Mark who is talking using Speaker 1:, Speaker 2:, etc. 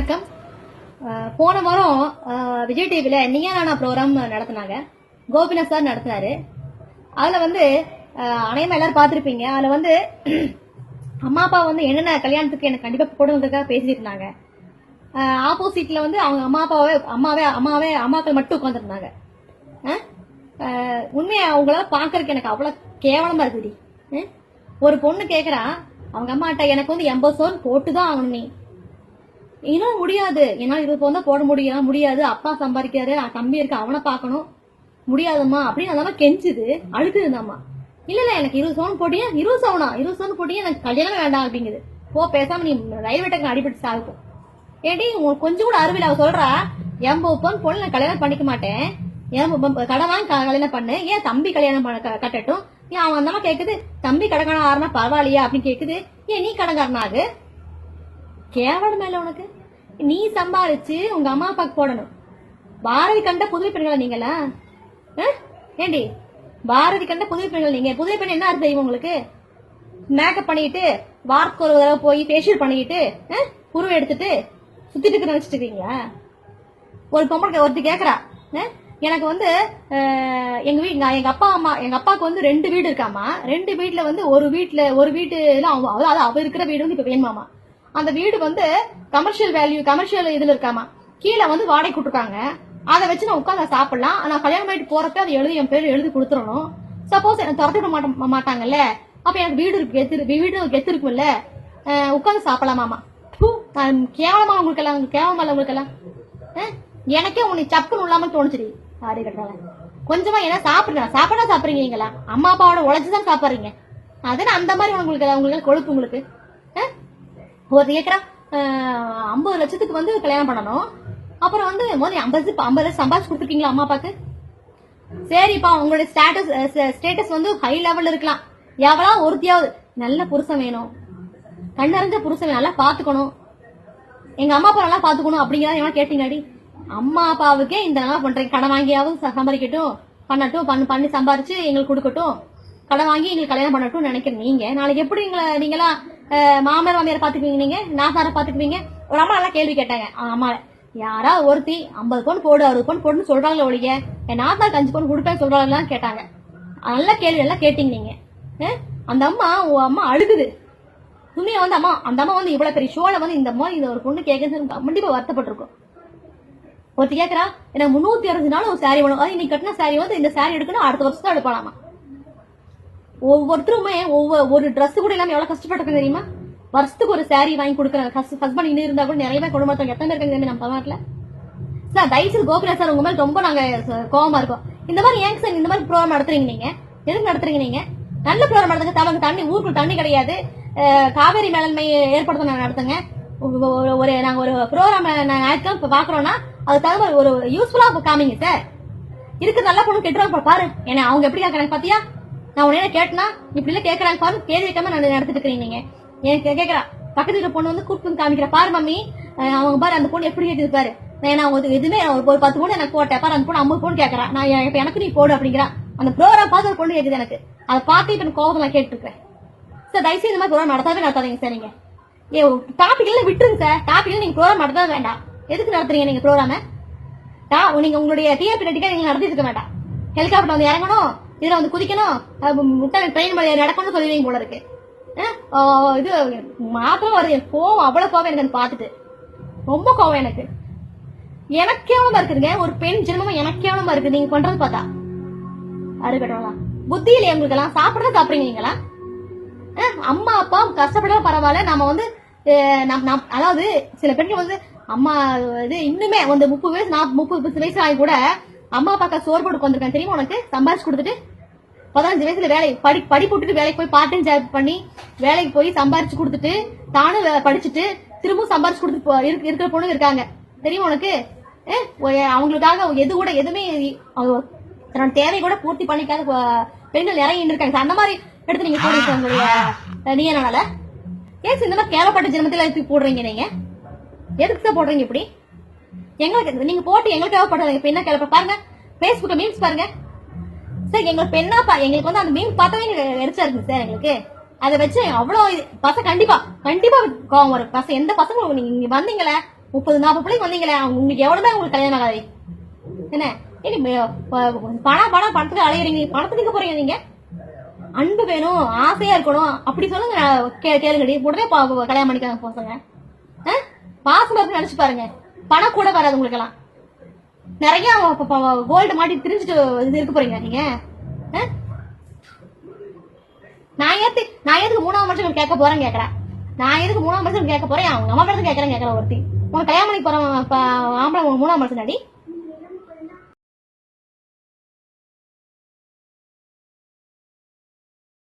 Speaker 1: வணக்கம். போன வாரம் விஜய் டிவியில நீயா நானா ப்ரோக்ராம் நடத்தினாங்க. கோபிநாத் சார் நடத்தினாரு. அதுல வந்து அஹ், எல்லாரும் பார்த்திருப்பீங்க. அதுல வந்து அம்மா அப்பா வந்து என்னென்ன கல்யாணத்துக்கு எனக்கு கண்டிப்பா போட்டு பேசியிருந்தாங்க ஆப்போசிட்ல வந்து அவங்க அம்மா அப்பாவே அம்மாவே அம்மாவே அம்மாக்கள் மட்டும் உட்காந்துருந்தாங்க உண்மையை அவங்களால பாக்குறதுக்கு எனக்கு அவ்வளவு கேவலமா இருக்குடி. ஒரு பொண்ணு கேக்குறா அவங்க அம்மாட்ட எனக்கு வந்து எண்பது சோன் போட்டுதான் ஆகணும் நீ. இன்னும் முடியாது. ஏன்னா இருபது போனா போட முடியும். முடியாது. அப்பா சம்பாதிக்காரு தம்பி இருக்கு. அவனை பார்க்கணும். முடியாதும்மா. அப்படின்னு அந்த கெஞ்சுது. அழுகுது அம்மா. இல்ல இல்ல எனக்கு இருபது சவுன் போட்டியா? இருபது சவுனா இருபது சவுன் போட்டியா? எனக்கு கல்யாணம் வேண்டாம் அப்படிங்குது. போ பேசாம நீ ரயில்வே டக்கு அடிபட்டு சாகும் ஏடி உங்களுக்கு கொஞ்சம் கூட அறிவியல் அவ சொல்றா எண்பது பவுன் பொண்ணு நான் கல்யாணம் பண்ணிக்க மாட்டேன். எண்பது கடன் வாங்கி கல்யாணம் பண்ணு. ஏன் தம்பி கல்யாணம் பண்ண கட்டட்டும்? ஏன் அவன் அந்த கேக்குது தம்பி கடைக்காரன் ஆறுனா பரவாயில்லையா? அப்படின்னு கேக்குது. ஏன் நீ கடன்காரனாகு கேவலம் மேல உனக்கு? நீ சம்பாரிச்சு உங்க அம்மா அப்பாக்கு போடணும். பாரதி கண்ட புதுமை பெண்களா நீங்களா? ஏண்டி? பாரதி கண்ட புதுமை பெண்கள் நீங்க. புதுமை பெண் என்ன அர்த்தம் உங்களுக்கு? மேக்கப் பண்ணிட்டு வாரத்துக்கு ஒரு தடவை போய் ஃபேஷியல் பண்ணிக்கிட்டு உருவம் எடுத்துட்டு சுத்திட்டு இருக்கிற வச்சுட்டு இருக்கீங்களா? ஒரு பொம்பளை ஒருத்தி கேக்குறா எனக்கு வந்து எங்க வீட் நான் எங்க அப்பா அம்மா எங்க அப்பாவுக்கு வந்து ரெண்டு வீடு இருக்காமா ரெண்டு வீட்டுல வந்து ஒரு வீட்டுல ஒரு வீட்டுல அவ அதாவது அவ இருக்கிற வீடு வந்து இப்ப வேணுமாமா அந்த வீடு வந்து கமர்ஷியல் வேல்யூ கமர்ஷியல் இதுல இருக்காமா? கீழே வந்து வாடகை கொடுத்துருக்காங்க. அதை வச்சு நான் உட்காந்து சாப்பிடலாம். நான் கல்யாணம் ஆயிட்டு போறப்ப அதை எழுதி என் பேர் எழுதி கொடுத்துடணும். சப்போஸ் எனக்கு துரத்தி விட மாட்ட மாட்டாங்கல்ல? அப்ப எனக்கு வீடு இருக்கு கெத்து வீடு கெத்து இருக்கும்ல? உட்காந்து சாப்பிடலாமாமா ஹூ, நான் கேவலமா உங்களுக்கு எல்லாம் கேவலமா இல்ல உங்களுக்கு எல்லாம்? எனக்கே உனக்கு சப்புன்னு இல்லாம தோணுச்சுடி. ஆடி கட்டுறாங்க கொஞ்சமா என்ன சாப்பிடுங்க. சாப்பிடா சாப்பிடுறீங்க அம்மா அப்பாவோட உழைச்சுதான் சாப்பிடுறீங்க. அதுன்னு அந்த மாதிரி உங்களுக்கு உங்களுக்கு கொழுப்பு உங்களுக்கு? ஒரு ஏக்கரா ஐம்பது லட்சத்துக்கு வந்து கல்யாணம் பண்ணணும். அப்புறம் வந்து முதல்ல ஐம்பது ஐம்பது லட்சம் சம்பாதிச்சு கொடுத்துருக்கீங்களா அம்மா அப்பாக்கு? சரிப்பா உங்களுடைய ஸ்டேட்டஸ் ஸ்டேட்டஸ் வந்து ஹை லெவல்ல இருக்கலாம். எவ்வளோ ஒருத்தியாவது நல்ல புருஷன் வேணும். கண்ணறிஞ்ச புருஷன் நல்லா பார்த்துக்கணும். எங்க அம்மா அப்பா நல்லா பாத்துக்கணும் அப்படிங்கிறத எவனா கேட்டீங்களாடி. அம்மா அப்பாவுக்கே இந்த நல்லா பண்றேன். கடன் வாங்கியாவது சம்பாதிக்கட்டும். பண்ணட்டும். பண்ணு பண்ணி சம்பாரிச்சு எங்களுக்கு கொடுக்கட்டும். கடன் வாங்கி எங்களுக்கு கல்யாணம் பண்ணட்டும் நினைக்கிறேன். நீங்க நாளைக்கு எப்படி எங்களை நீங்களா மாமனார் மாமியார் பாத்துக்குவீங்க நீங்க? நாசார பாத்துக்குவீங்க ஒரு அம்மா நல்லா கேள்வி கேட்டாங்க. அம்மா யாரா ஒருத்தி? ஐம்பது பவுன் போடு அறுபது பவுன் போடுன்னு சொல்றாங்களே ஒழிய என் நாத்தாக்கு அஞ்சு பவுன் கொடுப்பேன்னு சொல்றாங்களா கேட்டாங்க. நல்ல கேள்வி எல்லாம் கேட்டீங்க நீங்க. அந்த அம்மா உன் அம்மா அழுகுது. துணியை வந்து அம்மா அந்த அம்மா வந்து இவ்வளவு பெரிய ஷோல வந்து இந்த அம்மா இந்த ஒரு பொண்ணு கேட்கறது கண்டிப்பா வருத்தப்பட்டிருக்கும். ஒருத்தி கேக்குறா எனக்கு முன்னூத்தி அறுபது நாள் ஒரு சாரி வேணும். அது இன்னைக்கு கட்டின சாரி வந்து இந்த சாரி எடுக்கணும் அடுத்த வருஷம் தான் எடுப்பாலாமா ஒவ்வொருத்தருமே ஒவ்வொரு ஒரு ட்ரெஸ் கூட இல்லாம எவ்வளவு கஷ்டப்பட்டிருக்க தெரியுமா? வருஷத்துக்கு ஒரு சாரி வாங்கி கொடுக்குறாங்க. ஹஸ்பண்ட் இன்னும் இருந்தா கூட நிறைய பேர் குடும்பத்தவங்க எத்தனை பேர் இருக்காங்க நம்ம தமிழ்நாட்டுல சார் தயவுசெய்து கோகுலா சார் உங்க மேல ரொம்ப நாங்க ச- கோவமா இருக்கோம். இந்த மாதிரி ஏங்க சார் இந்த மாதிரி ப்ரோக்ராம் நடத்துறீங்க நீங்க? எதுக்கு நடத்துறீங்க நீங்க? நல்ல ப்ரோக்ராம் நடத்துங்க. தமக்கு தண்ணி ஊருக்குள்ள தண்ணி கிடையாது. காவேரி மேலாண்மை ஏற்படுத்த நாங்க நடத்துங்க. ஒரு- ஒரு- நாங்க ஒரு ப்ரோக்ராம் நாங்க ஆயிருக்கோம் இப்ப பாக்குறோம்னா அது தகுந்த மாதிரி ஒரு யூஸ்ஃபுல்லா காமிங்க சார். இருக்கு நல்ல பொண்ணு கெட்டுறாங்க பாரு. ஏன்னா அவங்க எப்படி கேக்குறாங்க பாத்தியா? நான் உடனே கேட்டனா இப்படி எல்லாம் கேக்குறாங்க பாரு கேள்வி வைக்காம நான் நடத்திட்டு இருக்கிறேன் நீங்க. எனக்கு கேக்குறா. பக்கத்து வீட்டு பொண்ணு வந்து கூப்பிட்டு வந்து காமிக்கிற. பாரு மம்மி அவங்க பாரு அந்த பொண்ணு எப்படி கேட்டு பாரு. நான் நான் எதுவுமே ஒரு ஒரு பத்து பொண்ணு எனக்கு போட்டேன். பாரு அந்த பொண்ணு ஐம்பது பொண்ணு கேக்குறா. நான் இப்ப எனக்கு நீ போடு அப்படிங்கிறா. அந்த ப்ரோக்ராம் பார்த்து ஒரு பொண்ணு கேக்குது எனக்கு. அதை பார்த்து இப்ப எனக்கு கோபம் நான் கேட்டுருக்கேன் சார் தயவுசெய்து இந்த மாதிரி ப்ரோக்ராம் நடத்தாவே நடத்தாதீங்க சார் நீங்க. ஏ டாபிக் எல்லாம் விட்டுருங்க சார். டாபிக் நீங்க ப்ரோக்ராம் நடத்தவே வேண்டாம். எதுக்கு நடத்துறீங்க நீங்க ப்ரோக்ராம? டா- நீங்க உங்களுடைய டிஆர்பி ரெட்டிக்கா நீங்க நடத்திட்டு இருக்க வேண்டாம். ஹெலிகாப்டர் வந்து இறங்கணும். இதுல வந்து குதிக்கணும். முட்டை ட்ரெயின் நடக்கணும்னு சொல்லுவீங்க போல இருக்கு. இது மாத்திரம் வருது. எனக்கு கோவம் அவ்வளவு கோவம் எனக்கு அதை பார்த்துட்டு. ரொம்ப கோவம் எனக்கு. எனக்கு கேவலமா இருக்குதுங்க. ஒரு பெண் ஜென்மமா எனக்கு கேவலமா இருக்கு நீங்க பண்றது பார்த்தா. அருகட்டலாம் புத்தி இல்லையா உங்களுக்கு எல்லாம் சாப்பிடறத சாப்பிடுறீங்க நீங்களா அம்மா அப்பா கஷ்டப்பட்டாலும் பரவாயில்ல. நம்ம வந்து அதாவது சில பெண்கள் வந்து அம்மா இது இன்னுமே வந்து முப்பது வயசு நான் முப்பது வயசு ஆகி கூட அம்மா அப்பாக்கா சோறு போட்டு வந்திருக்கேன் தெரியுமா உனக்கு? சம்பாதிச்சு கொடுத்துட்டு பதினஞ்சு வயசுல வேலை படி படிப்பு விட்டுட்டு வேலைக்கு போய் பார்ட் டைம் ஜாப் பண்ணி வேலைக்கு போய் சம்பாரிச்சு கொடுத்துட்டு தானும் வே- படிச்சுட்டு திரும்பவும் சம்பாரிச்சு கொடுத்து போ- இருக்கிற பொண்ணு இருக்காங்க. தெரியுமா உனக்கு? அவங்களுக்காக எது கூட எதுவுமே தன்னோட தேவை கூட பூர்த்தி பண்ணிக்காத பெண்கள் நிறைய இருக்காங்க அந்த மாதிரி எடுத்து நீங்க போடுறீங்க உங்களுடைய அஹ், ஏன் இந்த மாதிரி கேவலப்பட்ட ஜென்மத்தில் எடுத்து போடுறீங்க நீங்க? எதுக்கு சார் போடுறீங்க இப்படி? எங்களுக்கு நீங்க போட்டு எங்களுக்கு தேவைப்படுறது இப்ப என்ன கேள்வி பாருங்க. பேஸ்புக்ல மீம்ஸ் பாருங்க. சார் எங்களுக்கு பெண்ணா எங்களுக்கு வந்து அந்த மீன் பார்த்தாவே எனக்கு எரிச்சா இருக்கு சார் எங்களுக்கு. அதை வச்சு அவ்வளோ இது- பசங்க கண்டிப்பா கண்டிப்பா கோவம் வரும். பசங்க எந்த பசங்க நீங்க இங்க வந்தீங்களே முப்பது நாற்பது பிள்ளைங்க வந்தீங்களே அவங்க உங்களுக்கு எவ்வளவுதான் உங்களுக்கு கல்யாணம் ஆகாது. என்ன? ப- பணம் பணம் பணத்துக்கு அலையிறீங்க. பணத்துக்கு போறீங்க நீங்க? அன்பு வேணும் ஆசையா இருக்கணும். அப்படி சொல்லுங்க கே- கேளுங்கடி உடனே கல்யாணம் பண்ணிக்காங்க பசங்க ஆ? பாசம் இருக்கு நினைச்சு பாருங்க. பணம் கூட வராது உங்களுக்கு எல்லாம் நிறைய கோல்டு மாட்டி திரிஞ்சுட்டு இது இருக்க போறீங்க நீங்க. ஆ? நான் ஏத்து நான் எதுக்கு மூணாவது மனுஷன் கேட்க போறேன் கேக்குறேன் நான் எதுக்கு மூணாவது மனுஷன் கேட்க போறேன்? அவங்க அம்மா பேருந்து கேட்கறேன் கேட்கறேன் ஒருத்தி. உனக்கு கல்யாணம் பண்ணி போறேன் ஆம்பளை மூணாவது மனுஷன் அடி